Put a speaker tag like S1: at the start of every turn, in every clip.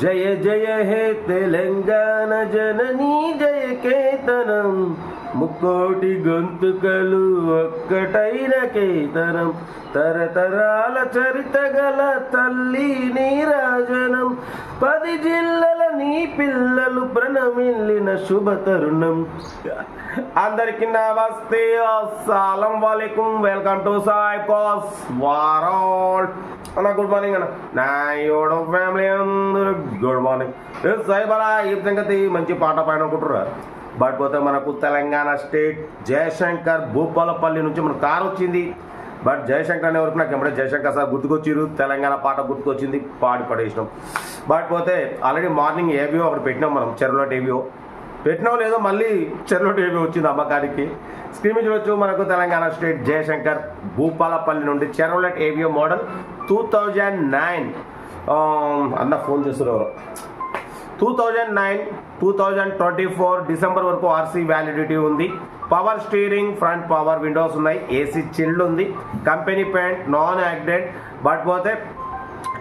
S1: జయ జయ హే తెలంగాణ జననీ జయ కేతనం. ముక్కోటి గొంతుకలు ఒక్కటైన కేతనం. తరతరాల చరిత గల తల్లి నీరాజనం. పది జిల్లల నీ పిల్లలు ప్రణమిల్లిన శుభ తరుణం. అందరికి నమస్తే. అస్సలం వాలేకుం. వెల్కమ్ టు సాయి పాస్ వారాల్. అన్న గుడ్ మార్నింగ్ అన్న. నా యోడో ఫ్యామిలీ అందరూ గుడ్ మార్నింగ్. సాయి బాలా ఈ సంగతి మంచి పాట పైన అనుకుంటురా బట్ పోతే మనకు తెలంగాణ స్టేట్ జయశంకర్ భూపాలపల్లి నుంచి మన కార్ వచ్చింది. బట్ జయశంకర్ అనే వరకు నాకు ఎప్పుడే జయశంకర్ సార్ గుర్తుకొచ్చిరు తెలంగాణ పాట గుర్తుకొచ్చింది పాడి పడేసినాం. బట్ పోతే ఆల్రెడీ మార్నింగ్ ఏబియో అక్కడ పెట్టినాం మనం చెరువులో ఏబియో పెట్టినాం లేదో మళ్ళీ చెరువులో ఏబియో వచ్చింది అమ్మకానికి స్క్రీన్ చూడొచ్చు మనకు తెలంగాణ స్టేట్ జయశంకర్ భూపాలపల్లి నుండి Chevrolet Aveo model two thousand nine. అన్న ఫోన్ చేస్తారు two thousand nine two thousand twenty four December వరకు ఆర్సీ వ్యాలిడిటీ ఉంది. Power steering front power windows ఉన్నాయి. ఏసీ చిల్డ్ ఉంది. Company paint non accident but పోతే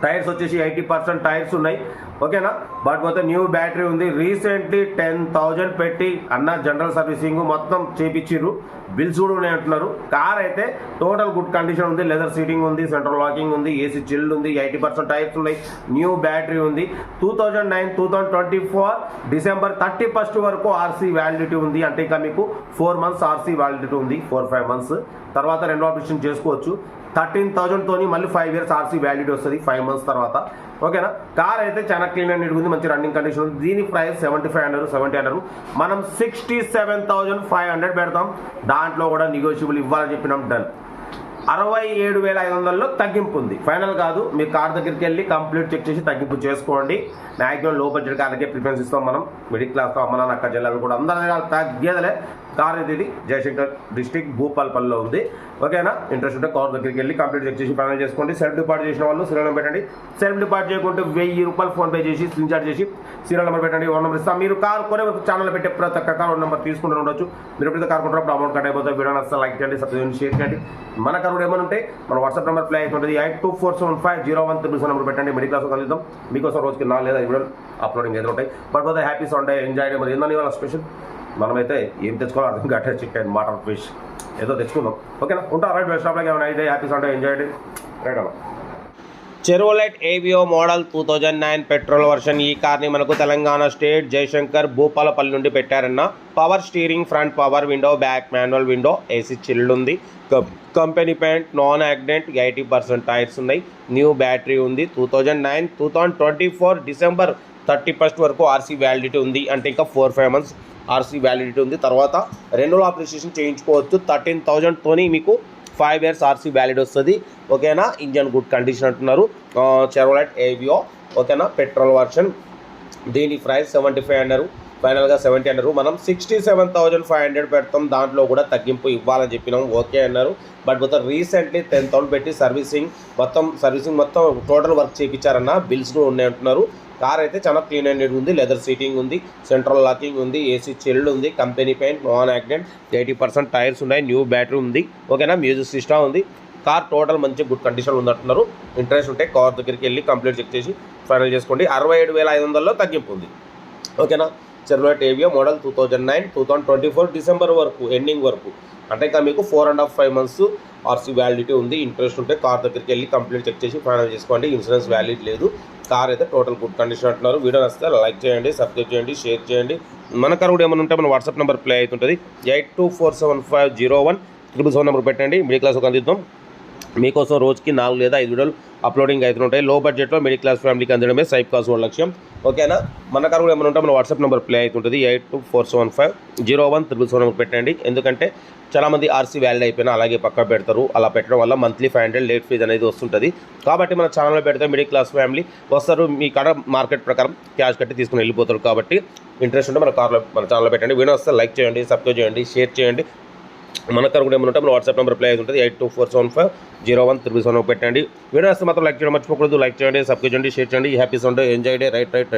S1: టైర్స్ వచ్చేసి eighty percent tyres ఉన్నాయి. ఓకేనా? బట్ పోతే న్యూ బ్యాటరీ ఉంది. రీసెంట్లీ టెన్ థౌజండ్ పెట్టి అన్న జనరల్ సర్వీసింగ్ మొత్తం చేపించిర్రు బిల్స్ కూడా ఉన్నాయి అంటున్నారు. కార్ అయితే టోటల్ గుడ్ కండిషన్ ఉంది. లెదర్ సీటింగ్ ఉంది సెంట్రల్ లాకింగ్ ఉంది ఏసీ చిల్డ్ ఉంది ఎయిటీ పర్సెంట్ టైర్స్ ఉన్నాయి. న్యూ బ్యాటరీ ఉంది. Two thousand nine two thousand twenty four December thirty first వరకు ఆర్సీ వ్యాలిడిటీ ఉంది. అంటే ఇంకా మీకు ఫోర్ మంత్స్ ఆర్సీ వ్యాలిడిటీ ఉంది. Four five months. తర్వాత రెండో ఆపరేషన్ చేసుకోవచ్చు. థర్టీన్ థౌజండ్ తోని మళ్ళీ ఫైవ్ ఇయర్స్ ఆర్సీ వ్యాలిడిటీ వస్తుంది ఫైవ్ మంత్స్ తర్వాత. ఓకేనా? కార్ అయితే చాలా క్లీన్ అండ్ నీట్ ఉంది మంచి రన్నింగ్ కండిషన్. ఉంది దీని price seventy five hundred seventy hundred. మనం sixty seven thousand five hundred పెడతాం. దాంట్లో కూడా నెగోషియబుల్ ఇవ్వాలని చెప్పినాం డన్. అరవై ఏడు వేల ఐదు వందల్లో తగ్గింపు ఉంది. ఫైనల్ కాదు మీ కార్ దగ్గరికి వెళ్ళి కంప్లీట్ చెక్ చేసి తగ్గింపు చేసుకోండి. మ్యాక్సిమం లో బడ్జెట్ కార్లకే ప్రిఫరెన్స్ ఇస్తాం మనం. మిడిల్ క్లాస్ అమ్మ నాన్న అక్క జిల్లాలు కూడా అందరూ తగ్గేదలే. కార్ ఇది జయశంకర్ డిస్టిక్ భూపాల్పల్లిలో ఉంది. ఓకేనా? ఇంట్రెస్ట్ ఉంటే కార్ దగ్గరికి వెళ్ళి కంప్లీట్ చెక్ చేసి ఫైనల్ చేసుకోండి. సెల్ఫ్ డిపార్ట్ చేసిన వాళ్ళు సీరియల్ నెంబర్ పెట్టండి. సెల్ఫ్ డిపార్ట్ చేయకుంటే వెయ్యి రూపాయలు ఫోన్ పే చేసి స్క్రీన్ చార్జ్ చేసి సీరియల్ నెంబర్ పెట్టండి. ఓన్ నెంబర్ ఇస్తాం. మీరు కార్ కొనే ఛానల్ పెట్టే ప్రతి ఒక్క కార్ నెంబర్ తీసుకుంటూ ఉండొచ్చు. మీరు ఎప్పుడైతే కార్ కొంటారప్పుడు అమౌంట్ కట్ అయిపోతే వీడియో నచ్చా లైక్ చేయండి సబ్స్క్రైబ్ షేర్ చేయండి. మన కారు ఏమైనా ఉంటే మన వాట్సాప్ నెంబర్ ప్లే అవుతుంటుంది eight two four seven five zero one three number పెట్టండి. మిడిల్ క్లాస్ కలిద్దాం మీకోసం రోజుకి నాలుగు లేదా వీడియో అప్లోడింగ్ ఏదో ఉంటాయి. బట్ పోతే హ్యాపీ సండే ఎంజాయ్ మరి ఏందని వాళ్ళ స్పెషల్ మనమైతే ఏం తెచ్చుకోవాలి అర్థం కట్టే చికెన్ మటన్ ఫిష్ ఏదో తెచ్చుకుందాం. ఓకేనా? ఉంటా రైట్ బెస్ట్ షాప్లోకి ఏమైనా అయితే హ్యాపీ సండే ఎంజాయ్ రైట్ అమ్మా Chevrolet Aveo model two thousand nine petrol version ఈ కార్ని మనకు తెలంగాణ స్టేట్ జయశంకర్ భూపాలపల్లి నుండి పెట్టారన్న. Power steering front power window back manual window AC chilled ఉంది. Company paint non accident eighty percent tyres ఉన్నాయి. న్యూ బ్యాటరీ ఉంది. Two thousand nine two thousand twenty four December thirty first వరకు RC validity ఉంది అంటే ఇంకా four five months RC validity ఉంది. తర్వాత renewal appreciation చేయించుకోవచ్చు. థర్టీన్ థౌజండ్తోని మీకు ఫైవ్ ఇయర్స్ ఆర్సీ వ్యాలిడ్ వస్తుంది. ఓకేనా? ఇంజన్ గుడ్ కండిషన్ అంటున్నారు. చెరోలైట్ ఏవియో ఓకేనా? Petrol version. దీని ప్రైస్ సెవెంటీ ఫైవ్ అన్నారు. ఫైనల్గా సెవెంటీ అన్నారు. మనం sixty seven thousand five hundred పెడతాం. దాంట్లో కూడా తగ్గింపు ఇవ్వాలని చెప్పినాం. ఓకే అన్నారు. బట్ మొత్తం రీసెంట్లీ టెన్ థౌసండ్ పెట్టి సర్వీసింగ్ మొత్తం సర్వీసింగ్ మొత్తం టోటల్ వర్క్ చేయించారన్న బిల్స్ కూడా ఉన్నాయి అంటున్నారు. కార్ అయితే చాలా క్లీన్ అండ్ ఉంది. లెదర్ సీటింగ్ ఉంది సెంట్రల్ లాకింగ్ ఉంది ఏసీ చిల్డ్ ఉంది company paint non accident eighty percent tyres ఉన్నాయి న్యూ బ్యాటరీ ఉంది. ఓకేనా? మ్యూజిక్ సిస్టమ్ ఉంది. కార్ టోటల్ మంచి గుడ్ కండిషన్ ఉందంటున్నారు. ఇంట్రెస్ట్ ఉంటే కార్ దగ్గరికి వెళ్ళి కంప్లీట్ చెక్ చేసి ఫైనల్ చేసుకోండి. అరవై ఏడు వేల ఐదు వందల్లో తగ్గింపు ఉంది. ఓకేనా? Chevrolet Aveo model two thousand nine two thousand twenty four December వరకు ఎండింగ్ వరకు. అంటే ఇంకా మీకు four and half five months RC validity ఉంది. ఇంట్రెస్ట్ ఉంటే కార్ దగ్గరికి వెళ్ళి కంప్లీట్ చెక్ చేసి ఫైనల్ చేసుకోండి. ఇన్సూరెన్స్ వ్యాలిడ్ లేదు. కార్ అయితే టోటల్ గుడ్ కండిషన్ అంటున్నారు. వీడియో నచ్చితే లైక్ చేయండి సబ్స్క్రైబ్ చేయండి షేర్ చేయండి. మన కార్ కూడా ఏమైనా ఉంటే మన వాట్సాప్ నెంబర్ ప్లే అవుతుంటుంది. Eight two four seven five zero one triple seven number పెట్టండి. మిడిల్ క్లాస్ ఒక అందిద్దాం. మీకోసం రోజుకి నాలుగు లేదా ఐదు వీడియోలు అప్లోడింగ్ అవుతుంటాయి లో బడ్జెట్లో మిడిల్ క్లాస్ ఫ్యామిలీకి అందడమే సైప్ కాస్ వాళ్ళ లక్ష్యం. ఓకేనా మన కారు కూడా ఏమైనా ఉంటే మన వాట్సాప్ నెంబర్ ప్లే అవుతుంటుంది eight two four seven five zero one triple seven పెట్టండి. ఎందుకంటే చాలామంది ఆర్సీ వ్యాలిడ్ అయిపోయినా అలాగే పక్క పెడతారు. అలా పెట్టడం వల్ల monthly five hundred late fees అనేది వస్తుంటుంది. కాబట్టి మన ఛానల్లో పెడితే మిడిల్ క్లాస్ ఫ్యామిలీ వస్తారు. మీ కాడ మార్కెట్ ప్రకారం క్యాష్ కట్టి తీసుకుని వెళ్ళిపోతారు. కాబట్టి ఇంట్రెస్ట్ ఉంటే మన కార్లో మన ఛానల్లో పెట్టండి. వీడియో వస్తే లైక్ చేయండి సబ్స్క్రైబ్ చేయండి షేర్ చేయండి. మన కారు కూడా ఏమైనా ఉంటే మన వాట్సాప్ నెంబర్ ప్లే ఉంటుంది eight two four seven five zero one triple seven పెట్టండి. వీడియో వస్తే మాత్రం లైక్ చేయడం మర్చిపోకూడదు. లైక్ చేయండి సబ్స్క్రైబ్ చేయండి షేర్ చేయండి. Happy Sunday. Enjoy day. Right right.